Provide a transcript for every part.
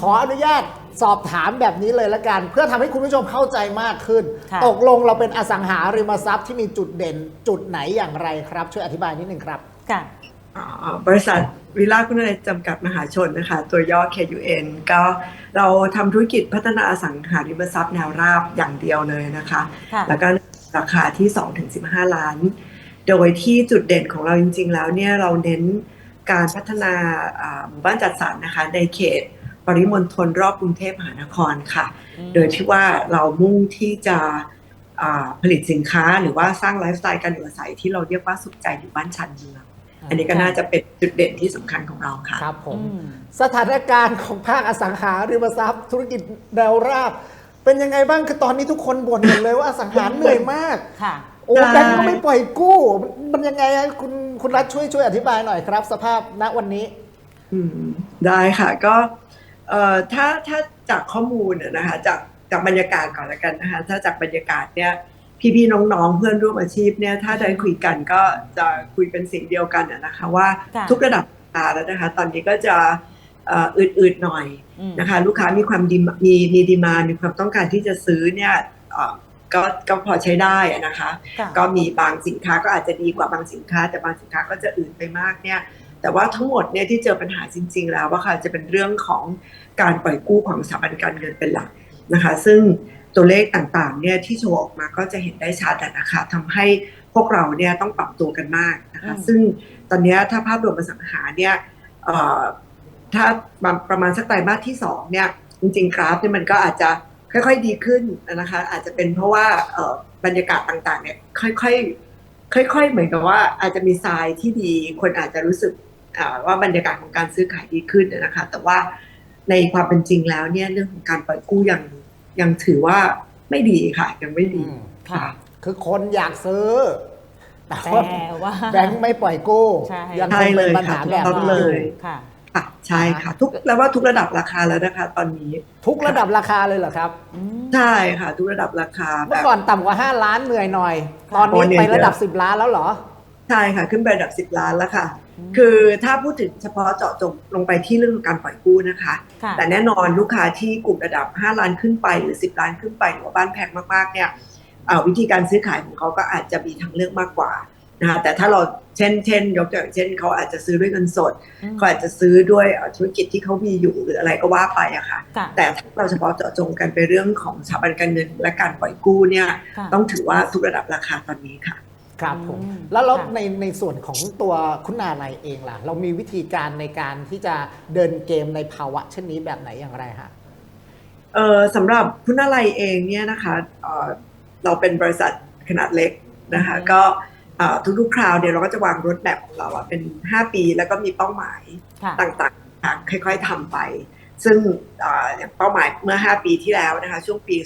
ขออนุญาตสอบถามแบบนี้เลยละกัน เพื่อทำให้คุณผู้ชมเข้าใจมากขึ้น ค่ะ ตกลงเราเป็นอสังหาริมทรัพย์ที่มีจุดเด่นจุดไหนอย่างไรครับ ช่วยอธิบายนิดนึงครับ ค่ะ อ่าบริษัทวิลล่าคุณนายจำกัดมหาชนนะคะ ตัวย่อ KUN ก็เราทำธุรกิจพัฒนาอสังหาริมทรัพย์แนวราบอย่างเดียวเลยนะคะ ค่ะ แล้วก็ราคาที่ 2-15 ล้าน โดยที่จุดเด่นของเราจริงๆแล้วเนี่ยเราเน้นการพัฒนาอ่าหมู่บ้านจัดสรรนะคะในเขต ปริมณฑลรอบกรุงเทพมหานครค่ะ โดยที่ว่าเรามุ่งที่จะอ่าผลิตสินค้าหรือว่าสร้างไลฟ์สไตล์การอยู่อาศัยที่เราเรียกว่าสุขใจอยู่บ้านชันเมืองอันนี้ก็น่าจะเป็นจุดเด่นที่สำคัญของเราค่ะครับผมอืมสถานการณ์ของภาคอสังหาริมทรัพย์ ธุรกิจแนวราบ เป็นยังไงบ้างคือตอนนี้ทุกคนบ่นหมดเลยว่าอสังหาเหนื่อยมากค่ะโอ้ใช่แบงก์ก็ไม่ปล่อยกู้ มันยังไงฮะคุณคุณรัฐช่วยช่วยอธิบายหน่อยครับ สภาพณวันนี้อืมได้ค่ะก็ เอ่อถ้าถ้าจากข้อมูลน่ะนะคะจากจากบรรยากาศก่อนละกันนะคะถ้าจากบรรยากาศเนี่ยพี่ๆน้องๆ เพื่อนร่วมอาชีพเนี่ยถ้าได้คุยกันก็จะคุยเป็นเสิ่งเดียวกันน่ะนะคะว่าค่ะทุกระดับราคาแล้วนะคะ ตอนนี้ก็จะเอ่ออืดๆหน่อยอืมนะคะ ลูกค้ามีความดีมีมีดีมามีความต้องการที่จะซื้อเนี่ยเอ่อก็ก็พอใช้ได้อะนะคะค่ะก็มีบางสินค้าก็อาจจะดีกว่าบางสินค้า แต่บางสินค้าก็จะอื่นไปมากเนี่ย แต่ว่าทั้งหมดเนี่ยที่เจอปัญหาจริง ๆ แล้วว่าค่ะจะเป็นเรื่องของการปล่อยกู้ของสถาบันการเงินเป็นหลักนะคะ ซึ่งตัวเลขต่างๆเนี่ยที่โชว์ออกมาก็จะเห็นได้ชัดอะนะคะทำให้พวกเราเนี่ยต้องปรับตัวกันมากนะคะอืมซึ่งตอนเนี้ยถ้าภาพรวมอสังหาเนี่ยเอ่อถ้าประมาณสักไตรมาสที่สองเนี่ยจริงๆกราฟเนี่ยมันก็อาจจะค่อยๆดีขึ้นนะคะ อาจจะเป็นเพราะว่าเอ่อบรรยากาศต่างๆเนี่ยค่อยๆค่อยๆเหมือนกับว่าอาจจะมีทรายที่ดี คนอาจจะรู้สึกอ่า ว่าบรรยากาศของการซื้อขายดีขึ้นนะคะ แต่ว่าในความเป็นจริงแล้วเนี่ยเรื่องของการปล่อยกู้ยังยังถือว่าไม่ดีค่ะยังไม่ดีอืมค่ะ คือคนอยากซื้อแต่แต่ว่าว่าแบงค์ไม่ปล่อยกู้ใช่ยังคใช่งเลเป็นยปัญหาค่ะแบบถูกต้องนี้เลยค่ะค่ะใช่ค่ะทุกแล้วว่าทุกระดับราคาแล้วนะคะ ตอนนี้ ทุกระดับราคาเลยเหรอครับอืมใช่ค่ะ ทุกระดับราคาแบเมื่อบก่อนต่ำกว่า 5 ล้านเหนื่อยหน่อย ตอนนี้โอ้เนี่ยไประดับ 10 ล้านแล้วเหรอ ใช่ค่ะขึ้นไประดับสิบล้านแล้วค่ะอืมคือถ้าพูดถึงเฉพาะเจาะจงลงไปที่เรื่องของการปล่อยกู้นะคะค่ะแต่แน่นอนลูกค้าที่กลุ่มระดับ 5 ล้านขึ้นไปหรือ 10 ล้านขึ้นไปหรือว่าบ้านแพงมากๆเนี่ยเอ่อวิธีการซื้อขายของเขาก็อาจจะมีทางเลือกมากกว่านะคะแต่ถ้าเราเช่นเช่นยกตัวอย่างเช่นเขาอาจจะซื้อด้วยเงินสดอืมเขาอาจจะซื้อด้วยเอ่อธุรกิจที่เขามีอยู่หรืออะไรก็ว่าไปอะค่ะค่ะ แต่ถ้าเราเฉพาะเจาะจงกันไปเรื่องของสถาบันการเงินและการปล่อยกู้เนี่ยค่ะต้องถือว่าทุกระดับราคาตอนนี้ค่ะ ครับผมอืมแล้วแล้วค่ะในในส่วนของตัวคุณนาลัยเองล่ะ เรามีวิธีการในการที่จะเดินเกมในภาวะเช่นนี้แบบไหนอย่างไรฮะเอ่อสำหรับคุณอะไรเองเนี่ยนะคะเอ่อเราเป็นบริษัทขนาดเล็กนะคะอืมก็เอ่อทุกๆคราวเนี่ยเราก็จะวางรถแบบของเราอะเป็น 5 ปีแล้วก็มีเป้าหมายค่ะต่างๆค่ะค่อยๆทำไป ซึ่งเอ่ออย่างเป้าหมายเมื่อ 5 ปีที่แล้วนะคะช่วงปี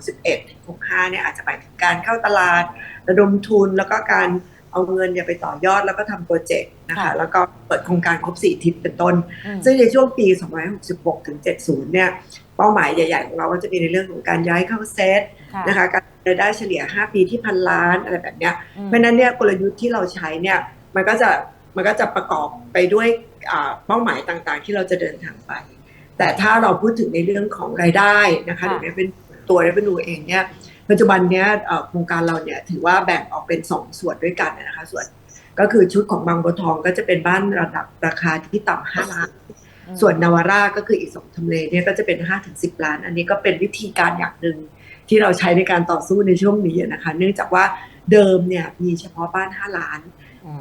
2061ถึง65เนี่ยอาจจะหมายถึงการเข้าตลาด ระดมทุนแล้วก็การเอาเงินเนี่ยไปต่อยอดแล้วก็ทำโปรเจกต์นะคะค่ะแล้วก็เปิดโครงการครบ 4 ทิศเป็นต้นอืมซึ่งในช่วงปี 2566ถึง70 เนี่ยเป้าหมายใหญ่ๆของเราก็จะมีในเรื่องของการย้ายเข้าเซตค่ะนะคะการรายได้เฉลี่ย 5 ปีที่พันล้านอะไรแบบเนี้ยอืมเพราะฉะนั้นเนี่ยกลยุทธ์ที่เราใช้เนี่ยมันก็จะมันก็จะประกอบไปด้วยอ่าเป้าหมายต่างๆ ที่เราจะเดินทางไป แต่ถ้าเราพูดถึงในเรื่องของรายได้นะคะค่ะหรือเป็นตัว revenue เองเนี่ยปัจจุบันเนี้ยเอ่อโครงการเราเนี่ยถือว่าแบ่งออกเป็น 2 ส่วนด้วยกันนะคะส่วนก็คือชุดของบางบัวทองก็จะเป็นบ้านระดับราคาที่ต่ำ5ล้านอืมส่วนนาวาร่าก็คืออีกสองทำเลเนี่ยก็จะเป็น5ถึง10ล้าน อันนี้ก็เป็นวิธีการอย่างหนึ่งที่เราใช้ในการต่อสู้ในช่วงนี้นะคะ เนื่องจากว่า เดิมเนี่ยมีเฉพาะบ้าน 5 ล้าน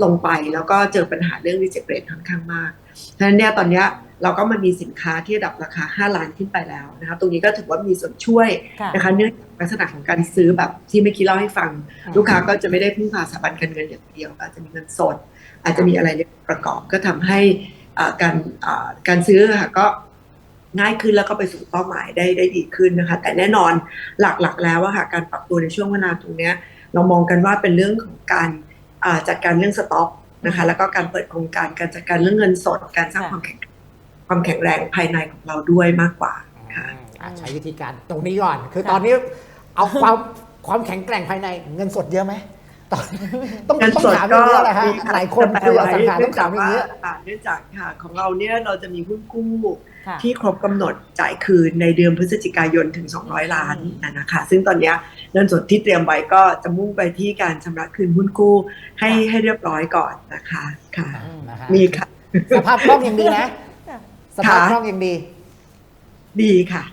ลงไปแล้วก็เจอปัญหาเรื่องรีเจ็คเรทค่อนข้างมากฉะนั้นเนี่ยตอนเนี้ยเราก็มามีสินค้าที่ระดับราคา 5 ล้านขึ้นไปแล้วนะคะตรงนี้ก็ถือว่ามีส่วนช่วยค่ะนะคะเนื่องจากลักษณะของการซื้อแบบที่เมื่อกี้เล่าให้ฟังอืมลูกค้าก็จะไม่ได้พึ่งพาสถาบันการเงินอย่างเดียว อาจจะมีเงินสด อาจจะมีอะไรประกอบก็ทำให้อ่าการอ่าการซื้อค่ะก็ง่ายขึ้นแล้วก็ไปสู่เป้าหมายได้ได้ดีขึ้นนะคะ แต่แน่นอนหลักๆ แล้วอะค่ะการปรับตัวในช่วงเวลาตรงเนี้ย เรามองกันว่าเป็นเรื่องของการอ่าจัดการเรื่องสต็อกนะคะ แล้วก็การเปิดโครงการการจัดการเรื่องเงินสด การสร้างค่ะความแข็งความแข็งแรงภายในของเราด้วยมากกว่าค่ะอะใช้วิธีการตรงนี้ก่อน คือตอนนี้เอาความความแข็งแกร่งภายในเงินสดเยอะไหม ตอนต้องเงินต้องสดถามอก็ย่างนี้แหละฮะมีหลายคนคุยอสังหาต้องถามอย่างนี้อ่าเนื่องจากค่ะของเราเนี่ยเราจะมีหุ้นกู้ค่ะที่ครบกำหนดจ่ายคืนในเดือนพฤศจิกายนถึง 200 ล้านอืมนะนะคะซึ่งตอนเนี้ยเงินสดที่เตรียมไว้ก็จะมุ่งไปที่การชำระคืนหุ้นกู้ให้ให้เรียบร้อยก่อนนะคะค่ะนะฮะมีค่ะสภาพคล่องยังดีนะค่ะสภาพคล่องยังดีดีค่ะ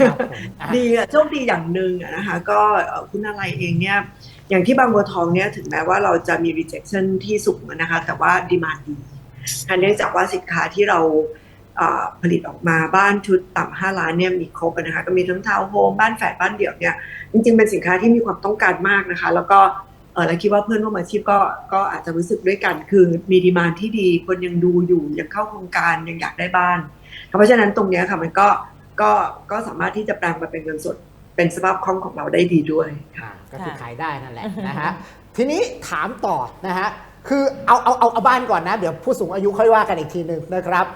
ครับผมอะ ดีอะโชคดีอย่างหนึ่งอะนะคะ ก็เอ่อคุณอะไรเองเนี่ย อย่างที่บางบัวทองเนี่ยถึงแม้ว่าเราจะมี rejection ที่สูงนะคะ แต่ว่าดีมาดีเนื่องจากว่าสินค้าที่เราผลิตออกมาบ้านชุดต่ำห้าล้านเนี่ยมีครบนะคะก็มีทั้งทาวน์โฮมบ้านแฝดบ้านเดี่ยวเนี่ยจริงๆเป็นสินค้าที่มีความต้องการมากนะคะ แล้วก็เออเราคิดว่าเพื่อนร่วมอาชีพก็ก็อาจจะรู้สึกด้วยกัน คือมีดีมานที่ดีคนยังดูอยู่ยังเข้าโครงการยังอยากได้บ้าน เพราะฉะนั้นตรงเนี้ยค่ะมันก็ก็ก็สามารถที่จะแปลงมาเป็นเงินสด เป็นสภาพคล่องของเราได้ดีด้วยค่ะอ่าก็คือค่ะขายได้นั่นแหละนะฮะทีนี้ถามต่อนะฮะคือเอาเอาเอาเอาบ้านก่อนนะ เดี๋ยวผู้สูงอายุค่อยว่ากันอีกทีหนึ่งนะครับ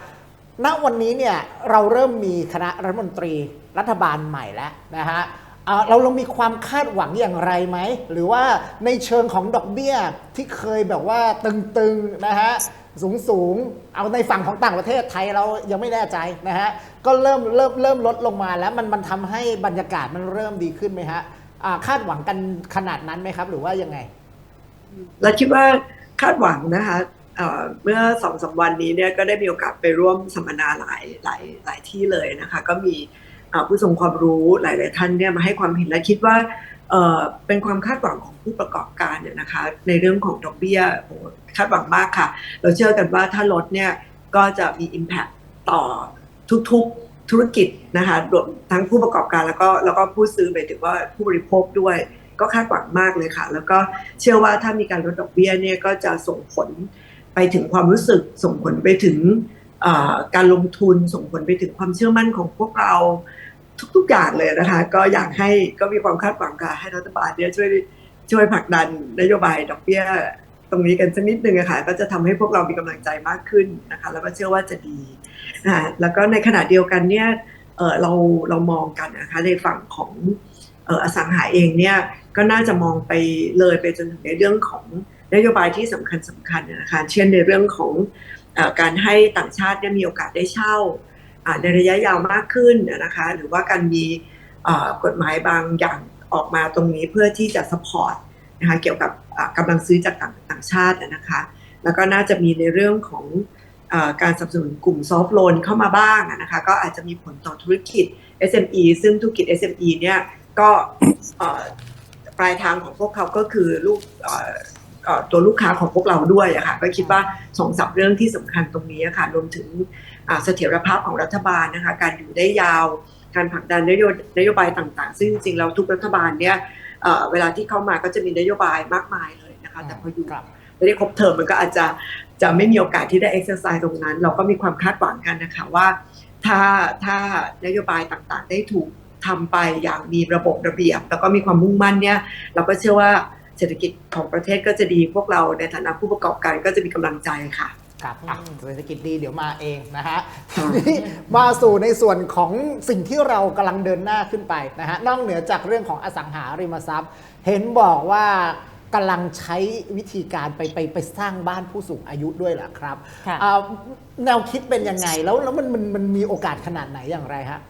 ณวันนี้เนี่ยเราเริ่มมีคณะรัฐมนตรีรัฐบาลใหม่แล้วนะฮะเอ่อเราเรามีความคาดหวังอย่างไรไหม หรือว่าในเชิงของดอกเบี้ยที่เคยแบบว่าตึงๆนะฮะ สูงสูงๆเอาในฝั่งของต่างประเทศไทยเรายังไม่แน่ใจนะฮะก็เริ่มเริ่มเริ่มลดลงมาแล้วมันมันทำให้บรรยากาศมันเริ่มดีขึ้นไหมฮะอ่าคาดหวังกันขนาดนั้นไหมครับ หรือว่ายังไง เราคิดว่าคาดหวังนะคะเเมื่อสองสามวันนี้เนี่ยก็ได้มีโอกาสไปร่วมสัมมนาหลายหลายหลายที่เลยนะคะ ก็มีผู้ทรงความรู้หลาย ๆ ท่านเนี่ยมาให้ความเห็นและคิดว่า เป็นความคาดหวังของผู้ประกอบการเนี่ยนะคะ ในเรื่องของดอกเบี้ยคาดหวังมากค่ะ เราเชื่อกันว่าถ้าลดเนี่ยก็จะมี Impact ต่อทุกๆธุรกิจนะคะรวมทั้งผู้ประกอบการแล้วก็แล้วก็ผู้ซื้อไปถึงว่าผู้บริโภคด้วย ก็คาดหวังมากเลยค่ะ แล้วก็เชื่อว่าถ้ามีการลดดอกเบี้ยเนี่ยก็จะส่งผลไปถึงความรู้สึกส่งผลไปถึงการลงทุนส่งผลไปถึงความเชื่อมั่นของพวกเรา ทุกๆอย่างเลยนะคะ ก็อยากให้ก็มีความคาดหวังค่ะให้รัฐบาลเนี่ยช่วยช่วยผลักดันนโยบายดอกเบี้ยตรงนี้กันสักนิดนึงอะค่ะก็จะทำให้พวกเรามีกำลังใจมากขึ้นนะคะแล้วก็เชื่อว่าจะดีอ่าแล้วก็ในขณะเดียวกันเนี่ยเเราเรามองกันนะคะในฝั่งของออสังหาเองเนี่ยก็น่าจะมองไปเลยไปจนถึงในเรื่องของนโยบายที่สำคัญสำคัญนะคะเช่นในเรื่องของอการให้ต่างชาติเนี่ยมีโอกาสได้เช่า ในระยะยาวมากขึ้นนะคะ หรือว่าการมีกฎหมายบางอย่างออกมาตรงนี้เพื่อที่จะสปอร์ตนะคะเกี่ยวกับอ่ากำลังซื้อจากต่างางชาตินะคะ แล้วก็น่าจะมีในเรื่องของอการสนับสนุนกลุ่มซอฟ t ์โลนเข้ามาบ้างนะคะ ก็อาจจะมีผลต่อธุรกิจ SME ซึ่งธุรกิจ SME เนี่ยก็ปลายทางของพวกเขาก็คือลูก ตัวลูกค้าของพวกเราด้วยอะค่ะก็คิดว่าสองสับเรื่องที่สำคัญตรงนี้อะค่ะรวมถึงอ่าเสถียรภาพของรัฐบาลนะคะการอยู่ได้ยาว การผลักดันนโยนโยบายต่างๆ ซึ่งจริงๆแล้วทุกรัฐบาลเนี่ยเอ่อเวลาที่เข้ามาก็จะมีนโยบายมากมายเลยนะคะแต่พออยู่ครับไม่ได้ครบเทอมมันก็อาจจะจะไม่มีโอกาสที่ได้เอ็กซ์ไซส์ตรงนั้น เราก็มีความคาดหวังกันนะคะว่า ถ้าถ้านโยบายต่างๆ ได้ถูกทำไปอย่างมีระบบระเบียบ แล้วก็มีความมุ่งมั่นเนี่ยเราก็เชื่อว่า เศรษฐกิจของประเทศก็จะดีพวกเราในฐานะผู้ประกอบการก็จะมีกำลังใจค่ะครับอะเศรษฐกิจดีเดี๋ยวมาเองนะฮะทีนี้มาสู่ในส่วนของสิ่งที่เรากำลังเดินหน้าขึ้นไปนะฮะนอกเหนือจากเรื่องของอสังหาริมทรัพย์ เห็นบอกว่ากำลังใช้วิธีการไปไปไปสร้างบ้านผู้สูงอายุด้วยเหรอครับค่ะอ่าแนวคิดเป็นยังไงแล้วแล้วมันมันมันมีโอกาสขนาดไหนอย่างไรฮะ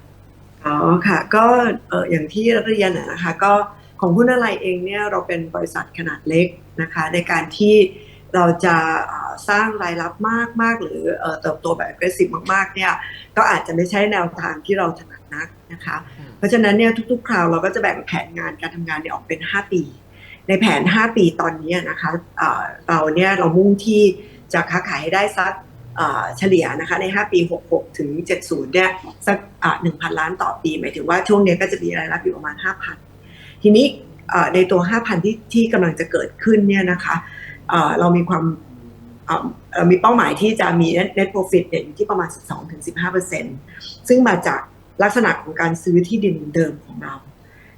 อ๋อค่ะ ก็เอออย่างที่เรียนอะนะคะก็ ของหุ้นอะไรเองเนี่ยเราเป็นบริษัทขนาดเล็กนะคะในการที่เราจะเอ่อสร้างรายรับมากมากๆหรือเอ่อเติบโตแบบ aggressive มากๆเนี่ยก็อาจจะไม่ใช่แนวทางที่เราถนัดนักนะคะอืมเพราะฉะนั้นเนี่ยทุกๆ คราวเราก็จะแบ่งแผนงานการทำงานเนี่ยออกเป็น 5 ปี ในแผน 5 ปีตอนนี้นะคะเอ่อเราเนี่ยเรามุ่งที่จะค้าขายให้ได้สักเอ่อเฉลี่ยนะคะใน 5 ปี 66 ถึง 70เนี่ยสักหนึ่งพันล้านต่อปี หมายถึงว่าช่วงเนี้ยก็จะมีรายรับอยู่ประมาณ 5,000 ทีนี้ในตัว 5,000 ที่ที่กำลังจะเกิดขึ้นเนี่ยนะคะเรามีความเอ่อเอ่อมีเป้าหมายที่จะมี net profit เนี่ยอยู่ที่ประมาณ 12-15%ซึ่งมาจากลักษณะของการซื้อที่ดินเดิมของเรา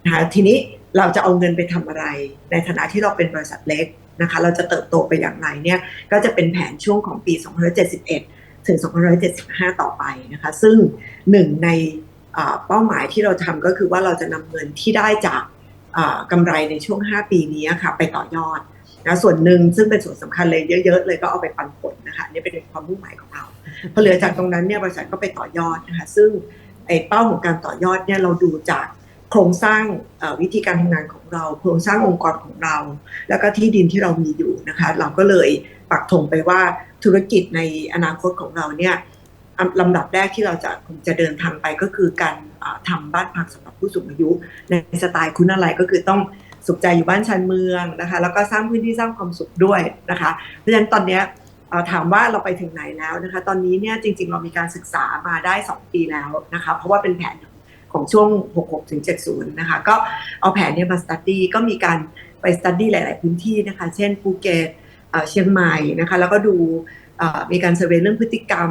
นะคะทีนี้เราจะเอาเงินไปทำอะไร ในฐานะที่เราเป็นบริษัทเล็กนะคะเราจะเติบโตไปอย่างไรเนี่ยก็จะเป็นแผนช่วงของปี2571 ถึง2575 ต่อไปนะคะซึ่งหนึ่งในเป้าหมายที่เราทำก็คือว่าเราจะนำเงินที่ได้จาก กำไรในช่วง 5 ปีนี้ค่ะ ไปต่อยอดนะส่วนหนึ่งซึ่งเป็นส่วนสำคัญเลยเยอะๆ เลยก็เอาไปปันผลนะคะนี่เป็นความมุ่งหมายของเราพอเหลือจากตรงนั้นเนี่ยบริษัทก็ไปต่อยอดนะคะซึ่งไอ้เป้าของการต่อยอดเนี่ยเราดูจากโครงสร้างวิธีการทำงานของเรา โครงสร้างองค์กรของเรา แล้วก็ที่ดินที่เรามีอยู่นะคะ เราก็เลยปักธงไปว่าธุรกิจในอนาคตของเราเนี่ย ลำดับแรกที่เราจะคงจะเดินทางไปก็คือการอ่าทำบ้านพักสำหรับผู้สูงอายุ ในสไตล์คุณอะไรก็คือต้องสุขใจอยู่บ้านชานเมืองนะคะ แล้วก็สร้างพื้นที่สร้างความสุขด้วยนะคะ เพราะฉะนั้นตอนนี้ถามว่าเราไปถึงไหนแล้วนะคะ ตอนนี้เนี่ยจริง ๆ เรามีการศึกษามาได้ 2 ปีแล้วนะคะ เพราะว่าเป็นแผนของช่วง 66 ถึง 70 นะคะ ก็เอาแผนเนี้มาสตัดดี้ก็มีการไปสตัดดี้หลาย ๆ พื้นที่นะคะ เช่นภูเก็ตเชียงใหม่นะคะ แล้วก็ดูมีการเซอร์เวยเรื่องพฤติกรรม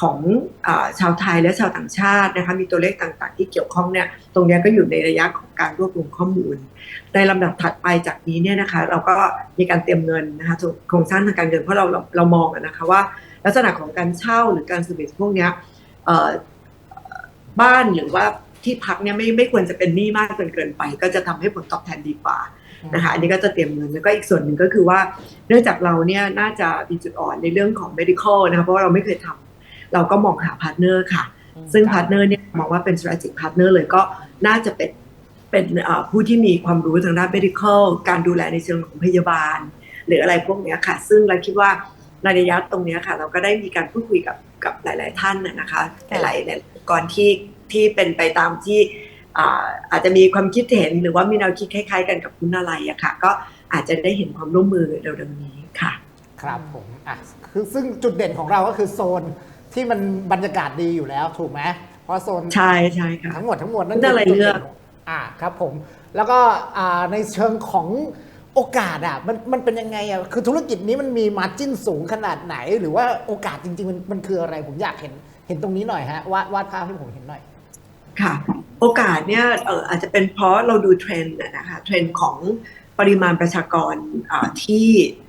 ของอชาวไทยและชาวต่างชาตินะคะมีตัวเลขต่างๆ ที่เกี่ยวข้องเนี่ยตรงนี้ก็อยู่ในระยะของการรวบรวมข้อมูล ในลำดับถัดไปจากนี้เนี่ยนะคะเราก็มีการเตรียมเงินนะคะโครงสร้างทางการเงินเพราะเราเราเรามองนะคะว่าลักษณะของการเช่าหรือการเซอร์วิสพวกนี้บ้านหรือว่าที่พักเนี่ยไม่ไม่ควรจะเป็นหนี้มากจนเกินไป ก็จะทำให้ผลตอบแทนดีกว่านะคะอันนี้ก็จะเตรียมเงินแล้วก็อีกส่วนหนึ่งก็คือว่า เนื่องจากเราเนี่ยน่าจะมีจุดอ่อนในเรื่องของ medical นะคะเพราะว่าเราไม่เคยทำ เราก็มองหาพาร์ทเนอร์ค่ะ ซึ่งพาร์ทเนอร์เนี่ยมองว่าเป็น strategic partner เลยก็น่าจะเป็นเป็นเอ่อผู้ที่มีความรู้ทางด้าน medical การดูแลในเชิงของพยาบาล หรืออะไรพวกเนี้ยค่ะ ซึ่งเราคิดว่าในระยะตรงเนี้ยค่ะ เราก็ได้มีการพูดคุยกับกับหลาย ๆ ท่านน่ะนะคะหลายๆหลายๆองค์กรที่ที่เป็นไปตามที่อ่าอาจจะมีความคิดเห็นหรือว่ามีแนวคิดคล้าย ๆ กันกับคุณอะไรอะค่ะ ก็อาจจะได้เห็นความร่วมมือเร็วๆนี้ค่ะ ครับผมอะคือซึ่งจุดเด่นของเราก็คือโซน ที่มันบรรยากาศดีอยู่แล้วถูกไหมเพราะโซนใช่ใช่ค่ะทั้งหมดทั้งมวลนั่นนั่นอะไรจุดเลืด่อกนของอ่าครับผม แล้วก็อ่าในเชิงของโอกาสอะมันมันเป็นยังไงอะคือธุรกิจนี้มันมีมาจิ้นสูงขนาดไหน หรือว่าโอกาสจริงๆมันมันคืออะไรผมอยากเห็นเห็นตรงนี้หน่อยฮะวาดวาดภาพให้ผมเห็นหน่อยค่ะ โอกาสเนี่ยเอ่ออาจจะเป็นเพราะเราดูเทรนด์อะนะคะเทรนด์ของปริมาณประชากรอ่าที่อ่า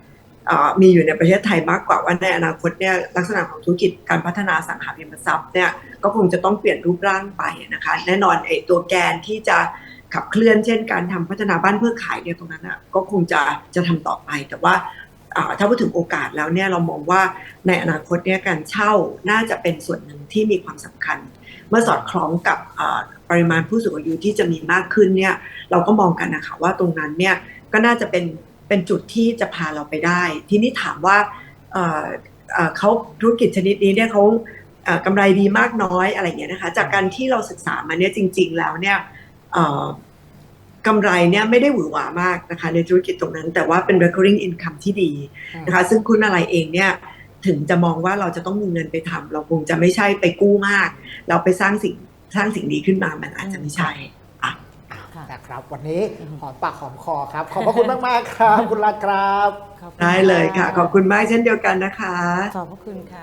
มีอยู่ในประเทศไทยมากกว่าว่าในอนาคตเนี่ยลักษณะของธุรกิจการพัฒนาสังหาริมทรัพย์เนี่ยก็คงจะต้องเปลี่ยนรูปร่างไปนะคะแน่นอนไอ้ตัวแกนที่จะขับเคลื่อนเช่นการทำพัฒนาบ้านเพื่อขายเนี่ยตรงนั้นอะก็คงจะจะทำต่อไป แต่ว่าถ้าพูดถึงโอกาสแล้วเนี่ยเรามองว่าในอนาคตเนี่ยการเช่าน่าจะเป็นส่วนหนึ่งที่มีความสำคัญ เมื่อสอดคล้องกับปริมาณผู้สูงอายุที่จะมีมากขึ้นเนี่ยเราก็มองกันนะคะว่าตรงนั้นเนี่ยก็น่าจะเป็น เป็นจุดที่จะพาเราไปได้ ทีนี้ถามว่าเเเขาธุรกิจชนิดนี้เนี่ยเขากำไรดีมากน้อยอะไรเงี้ยนะคะ จากการที่เราศึกษามาเนี่ยจริง ๆ แล้วเนี่ยกำไรเนี่ยไม่ได้หวือหวามากนะคะในธุรกิจตรงนั้น แต่ว่าเป็น recurring income ที่ดีนะคะ ซึ่งคุณอะไรเองเนี่ยถึงจะมองว่าเราจะต้องมีเงินไปทำเราคงจะไม่ใช่ไปกู้มาก เราไปสร้างสิ่งสร้างสิ่งนี้ขึ้นมามันอาจจะไม่ใช่ นะครับ วันนี้หอมปากหอมคอครับ ขอบพระคุณมากๆครับ คุณลาครับขอบณได้เลยค่ะ ขอบคุณมากเช่นเดียวกันนะคะ ขอบพระคุณค่ะ